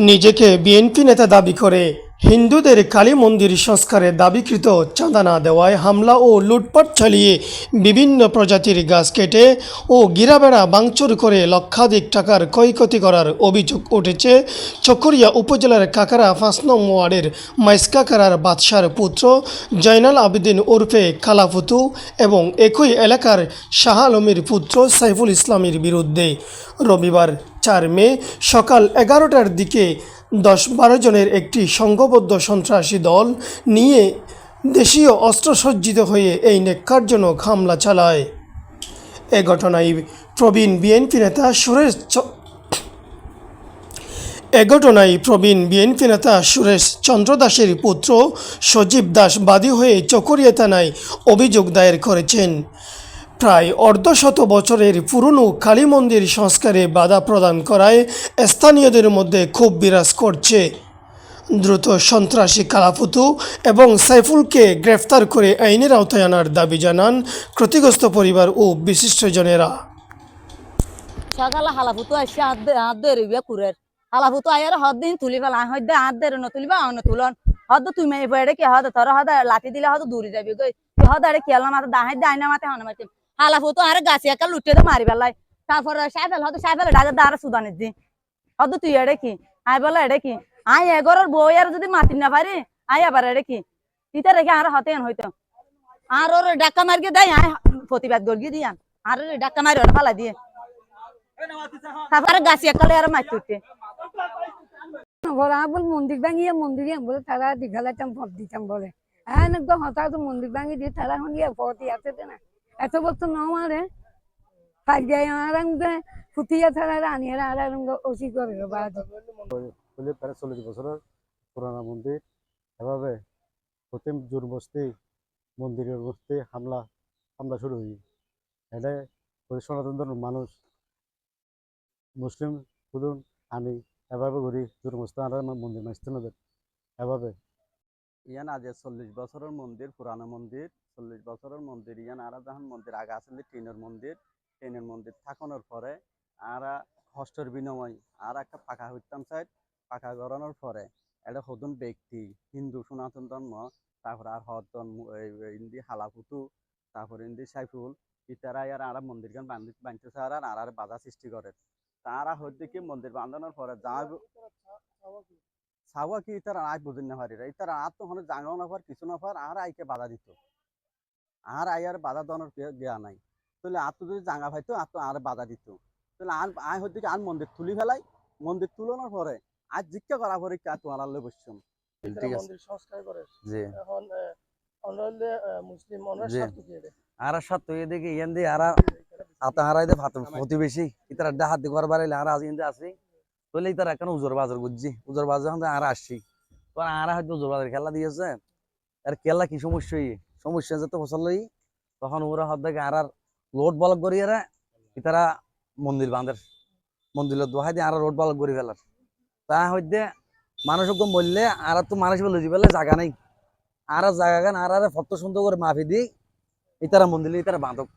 নিজেকে বিএনপি নেতা দাবি করে হিন্দুদের কালী মন্দির সংস্কারে দাবিকৃত চাঁদা না দেওয়ায় হামলা ও লুটপাট চালিয়ে বিভিন্ন প্রজাতির গাছ কেটে ও গিরাবেড়া বাংচুর করে লক্ষাধিক টাকার ক্ষয়ক্ষতি করার অভিযোগ উঠেছে। চকরিয়া উপজেলার কাকারা পাঁচ নং ওয়ার্ডের মাইসকাকারার বাদশার পুত্র জয়নাল আবেদিন ওরফে কালাফুতু এবং একই এলাকার শাহ আলমের পুত্র সাইফুল ইসলামের বিরুদ্ধে। রবিবার চার মে সকাল এগারোটার দিকে দশ বারো জনের একটি সংঘবদ্ধ সন্ত্রাসী দল নিয়ে দেশীয় অস্ত্রসজ্জিত হয়ে এই নেককারজনক হামলা চালায়। এ ঘটনায় প্রবীণ বিএনপি নেতা সুরেশ এ ঘটনায় প্রবীণ বিএনপি নেতা সুরেশ চন্দ্র দাসের পুত্র সজীব দাস বাদী হয়ে চকরিয়া থানায় অভিযোগ দায়ের করেছেন। প্রায় অর্ধশত বছরের পুরনো কালী মন্দির সংস্কারে বাধা প্রদান করায় স্থানীয়দের মধ্যে ক্ষোভ বিরাজ করছে। দ্রুত সন্ত্রাসী কালাপুতু এবং সাইফুলকে গ্রেফতার করে আইনের আওতায় আনার দাবি জানান ক্ষতিগ্রস্ত পরিবার ও বিশিষ্টজনেরা। সকালে হালাফুতু আসছে হাত হাত রিবে কুরের। হালাফুতু আয়ার হদ দিন তুলি ফেলা হদ দে হাত ন তুলিবা অন্য তুলন। হদ তুমি পড়ে কি, হদ তোর, হদ লাঠি দিলে হদ দূরে যাবি গই। হদ আরে কেলা মাথা দাহাই দে আইনা মাথা, হন মাথা হালাফুতু আরে গাছি একা লুটে দে মারি বেলাই তারপর সাইফেল হদ সাইফেল ডাকে দাঁড়া সুদানের দি হদ তুই এড়ে কি? আই বলে এড়ে কি? আই এগরের বই আর যদি মাতি না পারি আই আবার এড়ে কি? ইতা রেখে আর হতে হইতো। আর ওর ডাক্কা মারিয়ে দেয় আই প্রতিবাদ গড়িয়ে দিয়ান আর ডাক্কা মারি ওটা ফালা দিয়ে। তারপরে গাছি একালে আর মারতে উঠতে বলে, মন্দির ভাঙিয়ে, মন্দিরে বলে, তারা দীঘালাইতাম ভোট দিতাম বলে। হ্যাঁ হঠাৎ মন্দির ভাঙি দিয়ে তারা গিয়ে ভোটই আছে না। এত বছর ন মারে কাজিয়ায় আর ফুটিয়া তারা আনিয়ে আর ওসি করে বাদ বলে প্রায় চল্লিশ বছরের পুরানা মন্দির। এভাবে প্রথম জোর বসতে মন্দিরের বসতে হামলা হামলা শুরু হই এটা ওই সনাতন ধর্মের মানুষ মুসলিম শুধু আমি এভাবে ঘুরি জোর বসতে আর মন্দির মাসতে নদের এভাবে ইয়ান আজ চল্লিশ বছরের মন্দির পুরানো মন্দির। চল্লিশ বছরের মন্দির ইয়ান আর যখন মন্দির আগে আসলে টিনের মন্দির টিনের মন্দির থাকানোর পরে আর কষ্টের বিনিময় আর একটা পাকা হইতাম সাইড পাকা করানোর পরে এটা হতুন ব্যক্তি হিন্দু সনাতন ধর্ম তারপর আর হতন ইন্দি হালাপুতু তারপর ইন্দি সাইফুল ইতারা আর আর মন্দির গান বানতেছে আর আর আর বাধা সৃষ্টি করে। তারা হইতে কি মন্দির বাঁধানোর পরে যা সাওয়া কি ইতার আজ বুঝিন না পারি ইতার আর তো হনে জাঙ্গাও না পার কিছু না পার আর আইকে বাধা দিত। আর আই আর বাধা দেওয়ার গিয়া নাই। তাহলে আর তো যদি জাঙ্গা পাইতো আর তো আর বাধা দিত। তাহলে আর আই হইতে কি আর মন্দির তুলি ফেলাই? মন্দির তুলানোর পরে আজ জিজ্ঞা করা পরে কি আর তোমার আল্লাহ বসছম ঠিক আছে। জি। এখন অনলে মুসলিম অনার স্বার্থ কি আর সত্য এদিকে ইয়ান দিয়ে আর হারাই দে ভাত প্রতিবেশী ইতার আড্ডা হাত দিয়ে ঘর বাড়াইলে আর আজ ইন্দে আসি। বলে ইতার এখন উজোর বাজার বুঝছি উজোর বাজার এখন আর আসছি। তো আর হয়তো উজোর বাজার খেলা দিয়েছে। আর খেলা কি সমস্যা সমস্যা যাতে লই, তখন ওরা হাত দেখে আর আর লোড বলক করি এরা, ইতারা মন্দির বাঁধের, মন্দিরের দোহাই দিয়ে আর রোড বলক করি ফেলার। তা হইতে মানুষ ওকে বললে আর তো মানুষ বলে বলে জায়গা নেই। আর জায়গা গান আর আর ফটো সুন্দর করে মাফি দিই, ইতারা মন্দিরে ইতারা বাঁধক।